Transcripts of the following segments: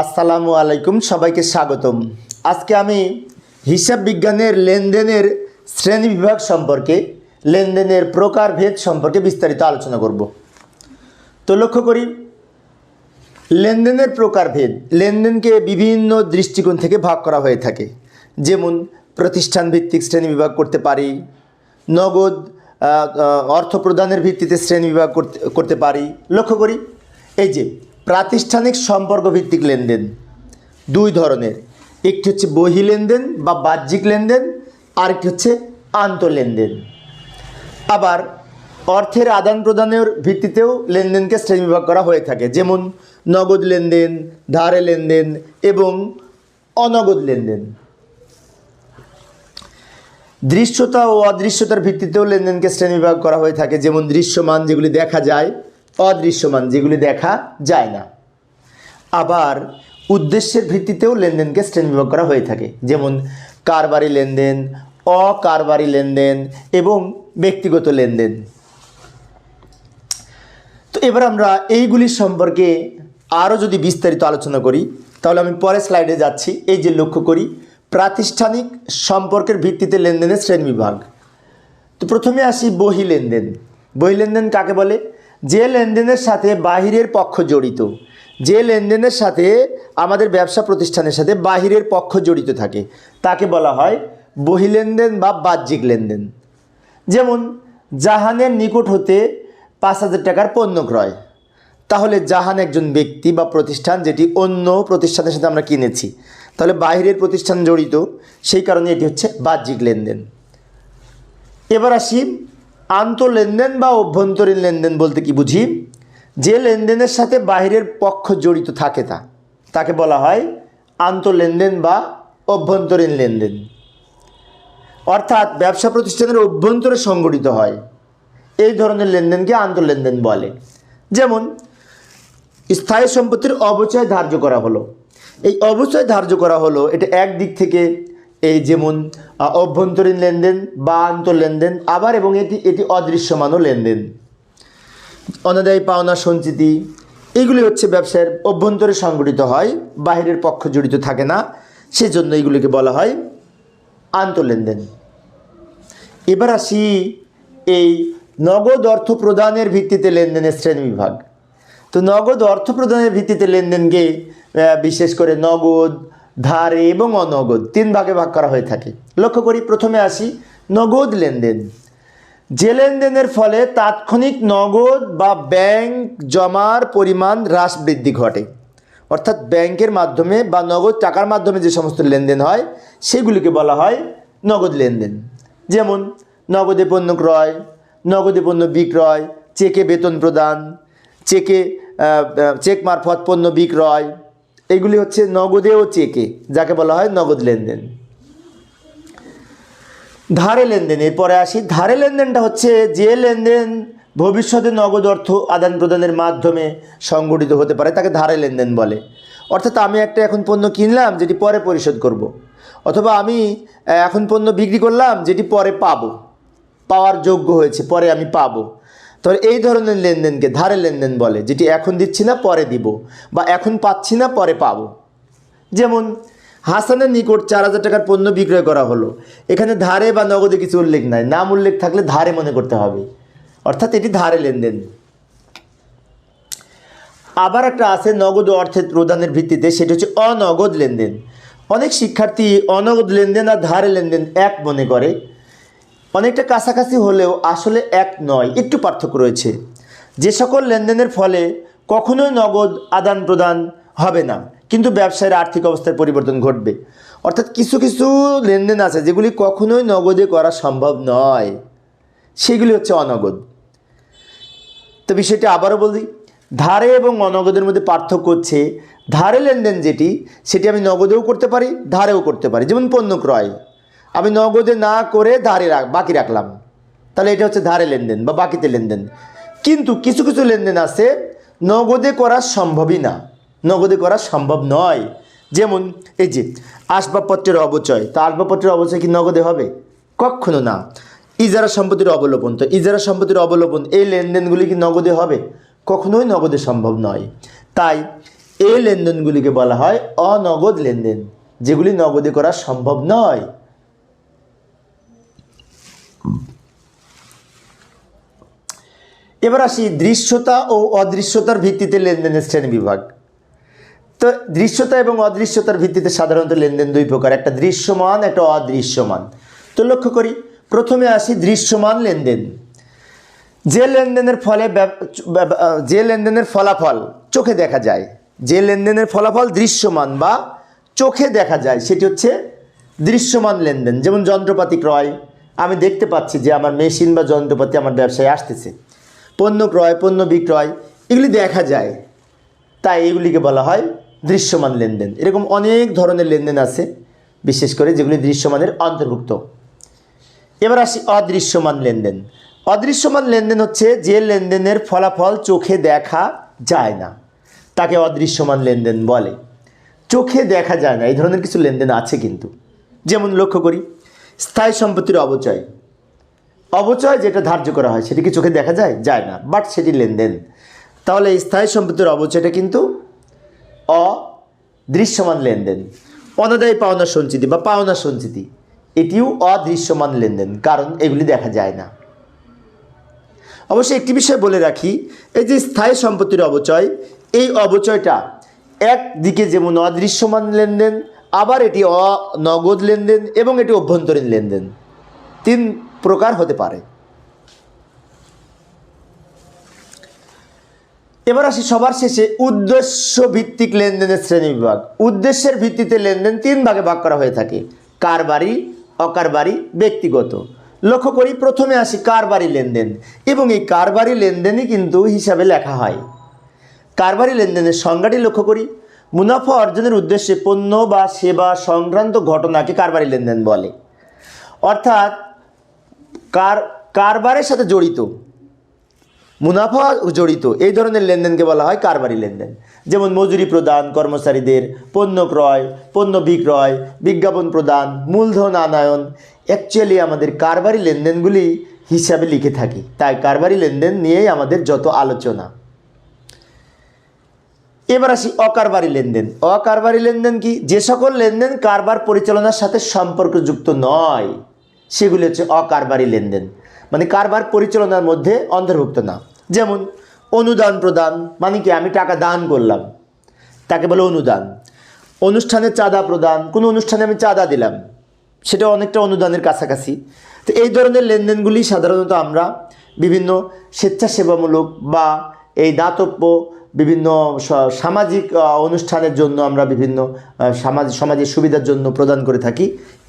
আসসালামু আলাইকুম, সবাইকে স্বাগতম। আজকে আমি হিসাব বিজ্ঞানের লেনদেনের শ্রেণি বিভাগ সম্পর্কে, লেনদেনের প্রকারভেদ সম্পর্কে বিস্তারিত আলোচনা করব। তো লক্ষ্য করি, লেনদেনের প্রকারভেদ, লেনদেনকে বিভিন্ন দৃষ্টিকোণ থেকে ভাগ করা হয়ে থাকে। যেমন প্রতিষ্ঠান ভিত্তিক শ্রেণি বিভাগ করতে পারি, নগদ অর্থ প্রদানের ভিত্তিতে শ্রেণি বিভাগ করতে করতে পারি। লক্ষ্য করি, এই যে প্রাতিষ্ঠানিক সম্পর্ক ভিত্তিক লেনদেন। দুই ধরনের, একটি হচ্ছে বহি লেনদেন বা বাহ্যিক লেনদেন, আরেকটি হচ্ছে আন্তঃলেনদেন। আবার, অর্থের আদান প্রদানের ভিত্তিতেও লেনদেনকে শ্রেণীবিভাগ করা হয়ে থাকে, যেমন নগদ লেনদেন, ধারে লেনদেন এবং অনগদ লেনদেন। দৃশ্যতা ও অদৃশ্যতার ভিত্তিতেও লেনদেনকে শ্রেণীবিভাগ করা হয়ে থাকে, যেমন দৃশ্যমান যেগুলি দেখা যায় অদৃশ্যমান, যেগুলি দেখা যায় না। আবার উদ্দেশ্যের ভিত্তিতেও লেনদেনকে শ্রেণীবিভাগ করা হয়ে থাকে। যেমন কারবারি লেনদেন, অকারবারি লেনদেন এবং ব্যক্তিগত লেনদেন। তো এবার আমরা এইগুলি সম্পর্কে আরও যদি বিস্তারিত আলোচনা করি, তাহলে আমি পরের স্লাইডে যাচ্ছি। এই যে লক্ষ্য করি, প্রাতিষ্ঠানিক সম্পর্কের ভিত্তিতে লেনদেনের শ্রেণীবিভাগ তো প্রথমে আসি বহি লেনদেন। বহি লেনদেন কাকে বলে? যে লেনদেনের সাথে বাহিরের পক্ষ জড়িত, যে লেনদেনের সাথে আমাদের ব্যবসা প্রতিষ্ঠানের সাথে বাহিরের পক্ষ জড়িত থাকে, তাকে বলা হয় বহি লেনদেন বা বাহ্যিক লেনদেন। যেমন, জাহানের নিকট হতে পাঁচ হাজার টাকার পণ্য ক্রয়। তাহলে জাহান একজন ব্যক্তি বা প্রতিষ্ঠান যেটি অন্য প্রতিষ্ঠানের সাথে আমরা কিনেছি, তাহলে বাইরের প্রতিষ্ঠান জড়িত, সেই কারণে এটি হচ্ছে বাহ্যিক লেনদেন। এবার আসি আন্তঃলেনদেন বা অভ্যন্তরীণ লেনদেন বলতে কি বুঝি? যে লেনদেনের সাথে বাইরের পক্ষ জড়িত থাকে তা। তাকে বলা হয় আন্তঃলেনদেন বা অভ্যন্তরীণ লেনদেন। অর্থাৎ ব্যবসা প্রতিষ্ঠানের অভ্যন্তরে সংগঠিত হয়। এই ধরনের লেনদেনকে আন্তঃলেনদেন বলে। যেমন, স্থায়ী সম্পত্তির অবচয় ধার্য করা হলো। এই অবচয় ধার্য করা হলো, এটা একদিক থেকে এই যেমন অভ্যন্তরীণ লেনদেন বা আন্তর লেনদেন, আবার এবং এটি এটি অদৃশ্যমানও লেনদেন। অনাদায়ী পাওনা সঞ্চিতি এইগুলি হচ্ছে ব্যবসার অভ্যন্তরে সংগঠিত হয় বাইরের পক্ষ জড়িত থাকে না, সেজন্য এইগুলিকে বলা হয় আন্তঃলেনদেন এবার আসি এই নগদ অর্থ প্রদানের ভিত্তিতে লেনদেনের শ্রেণীবিভাগ তো নগদ অর্থ প্রদানের ভিত্তিতে লেনদেনকে বিশেষ করে নগদ ধারে এবং অনগদ, তিন ভাগে ভাগ করা হয়ে থাকে। লক্ষ্য করি, প্রথমে আসি, নগদ লেনদেন। যে লেনদেনের ফলে তাৎক্ষণিক নগদ বা ব্যাংক জমার পরিমাণ হ্রাস বৃদ্ধি ঘটে। অর্থাৎ ব্যাংকের মাধ্যমে বা নগদ টাকার মাধ্যমে যে সমস্ত লেনদেন হয়, সেগুলিকে বলা হয় নগদ লেনদেন। যেমন, নগদে পণ্য ক্রয়, নগদে পণ্য বিক্রয়, চেকে বেতন প্রদান, চেকে চেক মারফত পণ্য বিক্রয় এগুলি হচ্ছে নগদে ও চেকে, যাকে বলা হয় নগদ লেনদেন। ধারে লেনদেন, এরপরে আসি। ধারে লেনদেনটা হচ্ছে যে লেনদেন ভবিষ্যতে নগদ অর্থ আদান প্রদানের মাধ্যমে সংগঠিত হতে পারে, তাকে ধারে লেনদেন বলে। অর্থাৎ আমি একটা এখন পণ্য কিনলাম, যেটি পরে পরিশোধ করব। অথবা আমি এখন পণ্য বিক্রি করলাম, যেটি পরে পাবো। পাওয়ার যোগ্য হয়েছে, পরে আমি পাবো। তাহলে এই ধরনের লেনদেনকে ধারে লেনদেন বলে, যেটি এখন দিচ্ছি না, পরে দিব, বা এখন পাচ্ছি না, পরে পাব। যেমন হাসানের নিকট চার হাজার টাকার পণ্য বিক্রয় করা হলো। এখানে ধারে বা নগদে কিছু উল্লেখ নাই। নাম উল্লেখ থাকলে ধারে মনে করতে হবে। অর্থাৎ এটি ধারে লেনদেন। আবার একটা আছে নগদ অর্থের প্রদানের ভিত্তিতে, সেটা হচ্ছে অনগদ লেনদেন। অনেক শিক্ষার্থী অনগদ লেনদেন আর ধারে লেনদেন এক মনে করে। অনেকটা কাছাকাছি হলেও আসলে এক নয়, একটু পার্থক্য রয়েছে। যে সকল লেনদেনের ফলে কখনোই নগদ আদান প্রদান হবে না, কিন্তু ব্যবসায়ের আর্থিক অবস্থার পরিবর্তন ঘটবে। অর্থাৎ কিছু কিছু লেনদেন আছে যেগুলি কখনোই নগদে করা সম্ভব নয়। সেগুলি হচ্ছে অনগদ। তো বিষয়টি আবারও বলি, ধারে এবং অনগদের মধ্যে পার্থক্য হচ্ছে, ধারে লেনদেন যেটি, সেটি আমি নগদেও করতে পারি, ধারেও করতে পারি। যেমন পণ্য ক্রয়। আমি নগদে না করে ধারে রাখ, বাকি রাখলাম। তাহলে এটা হচ্ছে ধারে লেনদেন বা বাকিতে লেনদেন। কিন্তু কিছু কিছু লেনদেন আছে, নগদে করা সম্ভবই না। নগদে করা সম্ভব নয়। যেমন এই যে আসবাবপত্রের অবচয়, তা আসবাবপত্রের অবচয় কি নগদে হবে? কখনো না। ইজারা সম্পত্তির অবলোপন, তো ইজারা সম্পত্তির অবলোপন, এই লেনদেনগুলি কি নগদে হবে? কখনোই নগদে সম্ভব নয়। তাই এই লেনদেনগুলিকে বলা হয় অনগদ লেনদেন, যেগুলি নগদে করা সম্ভব নয়। এবার আসি দৃশ্যতা ও অদৃশ্যতার ভিত্তিতে লেনদেনের শ্রেণি বিভাগ। তো দৃশ্যতা এবং অদৃশ্যতার ভিত্তিতে সাধারণত লেনদেন দুই প্রকার, একটা দৃশ্যমান, একটা অদৃশ্যমান। তো লক্ষ্য করি, প্রথমে আসি দৃশ্যমান লেনদেন। যে লেনদেনের ফলে যে লেনদেনের ফলাফল চোখে দেখা যায়, যে লেনদেনের ফলাফল দৃশ্যমান বা চোখে দেখা যায়, সেটি হচ্ছে দৃশ্যমান লেনদেন। যেমন যন্ত্রপাতি ক্রয়, আমি দেখতে পাচ্ছি যে আমার মেশিন বা যন্ত্রপাতি আমার ব্যবসায় আসতেছে। পণ্য ক্রয়, পণ্য বিক্রয়, এগুলি দেখা যায়। তাই এগুলিকে বলা হয় দৃশ্যমান লেনদেন। এরকম অনেক ধরনের লেনদেন আছে, বিশেষ করে যেগুলি দৃশ্যমানের অন্তর্ভুক্ত। এবার আসি অদৃশ্যমান লেনদেন। অদৃশ্যমান লেনদেন হচ্ছে যে লেনদেনের ফলাফল চোখে দেখা যায় না। তাকে অদৃশ্যমান লেনদেন বলে। চোখে দেখা যায় না, এই ধরনের কিছু লেনদেন আছে কিন্তু। যেমন লক্ষ্য করি, স্থায়ী সম্পত্তির অবচয় অবচয় যেটা ধার্য করা হয়, সেটি কি চোখে দেখা যায়? যায় না বাট সেটি লেনদেন। তাহলে স্থায়ী সম্পত্তির অবচয়টা কিন্তু অদৃশ্যমান লেনদেন। অনাদায়ী পাওনা সঞ্চিতি বা পাওনা সঞ্চিতি, এটিও অদৃশ্যমান লেনদেন, কারণ এগুলি দেখা যায় না। অবশ্যই একটি বিষয় বলে রাখি, এই যে স্থায়ী সম্পত্তির অবচয় এই অবচয়টা একদিকে যেমন অদৃশ্যমান লেনদেন, আবার এটি অনগদ লেনদেন এবং এটি অভ্যন্তরীণ লেনদেন। তিন প্রকার হতে পারে। এবার আসি সবার শেষে উদ্দেশ্য ভিত্তিক লেনদেনের শ্রেণি বিভাগ। উদ্দেশ্যের ভিত্তিতে লেনদেন তিন ভাগে ভাগ করা হয়ে থাকে। কারবারি অকারবারি ব্যক্তিগত। লক্ষ্য করি প্রথমে আসি কারবারি লেনদেন এবং এই কারবারি লেনদেনই কিন্তু হিসাবে লেখা হয়। কারবারি লেনদেনের সংজ্ঞাটি লক্ষ্য করি। মুনাফা অর্জনের উদ্দেশ্যে পণ্য বা সেবা সংক্রান্ত ঘটনাকে কারবারি লেনদেন বলে। অর্থাৎ কার, কারবারের সাথে জড়িত। মুনাফা জড়িত। এই ধরনের লেনদেনকে বলা হয় কারবারি লেনদেন। যেমন মজুরি প্রদান, কর্মচারীদের পণ্য ক্রয়, পণ্য বিক্রয়, বিজ্ঞাপন প্রদান, মূলধন আনায়ন। অ্যাকচুয়ালি আমাদের কারবারি লেনদেনগুলি হিসাবে লিখে থাকি। তাই কারবারি লেনদেন নিয়েই আমাদের যত আলোচনা। এবার আসি অকারবারি লেনদেন। অকারবারি লেনদেন কি? যে সকল লেনদেন কারবার পরিচালনার সাথে সম্পর্কযুক্ত নয়। সেগুলি হচ্ছে অকারবারি লেনদেন। মানে কারবার পরিচালনার মধ্যে অন্তর্ভুক্ত না। যেমন অনুদান প্রদান মানে কি আমি টাকা দান করলাম, তাকে বলে অনুদান। অনুষ্ঠানে চাঁদা প্রদান, কোনো অনুষ্ঠানে আমি চাঁদা দিলাম, সেটা অনেকটা অনুদানের কাছাকাছি। তো এই ধরনের লেনদেনগুলি সাধারণত আমরা বিভিন্ন স্বেচ্ছাসেবামূলক বা এই দাতব্য বিভিন্ন সামাজিক অনুষ্ঠানের জন্য আমরা বিভিন্ন সমাজ, সমাজের সুবিধার জন্য প্রদান করে থাকি।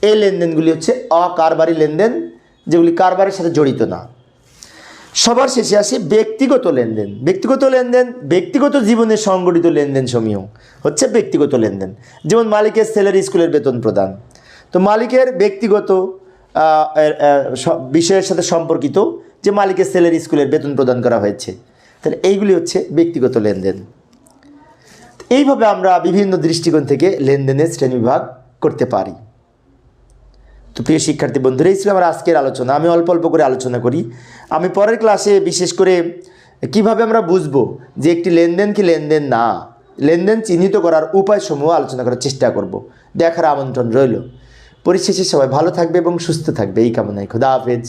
এই লেনদেনগুলি হচ্ছে অকারবারি লেনদেন, যেগুলি কারবারের সাথে জড়িত না। সবার শেষে আসে ব্যক্তিগত লেনদেন। ব্যক্তিগত লেনদেন, ব্যক্তিগত জীবনে সংগঠিত লেনদেন সমূহ হচ্ছে ব্যক্তিগত লেনদেন। যেমন মালিকের ছেলের স্কুলের বেতন প্রদান। তো মালিকের ব্যক্তিগত বিষয়ের সাথে সম্পর্কিত যে মালিকের ছেলের স্কুলের বেতন প্রদান করা হয়েছে। তাহলে এইগুলি হচ্ছে ব্যক্তিগত লেনদেন। এইভাবে আমরা বিভিন্ন দৃষ্টিকোণ থেকে লেনদেনের শ্রেণীবিভাগ করতে পারি। তো প্রিয় শিক্ষার্থী বন্ধুরা, এই ছিল আমার আজকের আলোচনা। আমি অল্প অল্প করে আলোচনা করি। আমি পরের ক্লাসে বিশেষ করে কীভাবে আমরা বুঝব যে একটি লেনদেন কি লেনদেন না, লেনদেন চিহ্নিত করার উপায়সমূহ আলোচনা করার চেষ্টা করব। দেখার আমন্ত্রণ রইল। পরিশেষে সবাই ভালো থাকবে এবং সুস্থ থাকবে। এই কামনায় খোদা হাফেজ।